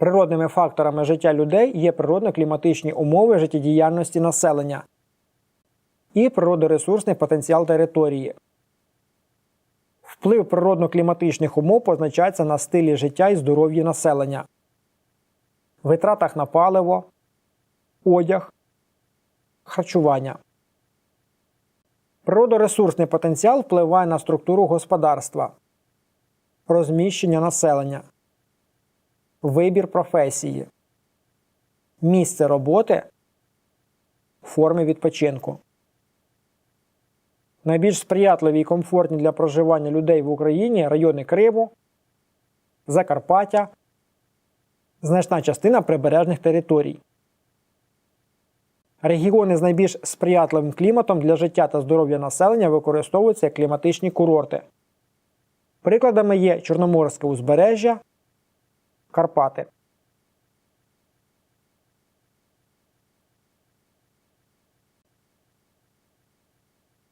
Природними факторами життя людей є природно-кліматичні умови життєдіяльності населення і природоресурсний потенціал території. Вплив природно-кліматичних умов позначається на стилі життя і здоров'ї населення, витратах на паливо, одяг, харчування. Природоресурсний потенціал впливає на структуру господарства, розміщення населення, вибір професії, місце роботи, форми відпочинку. Найбільш сприятливі і комфортні для проживання людей в Україні райони Криму, Закарпаття, значна частина прибережних територій. Регіони з найбільш сприятливим кліматом для життя та здоров'я населення використовуються як кліматичні курорти. Прикладами є Чорноморське узбережжя, Карпати.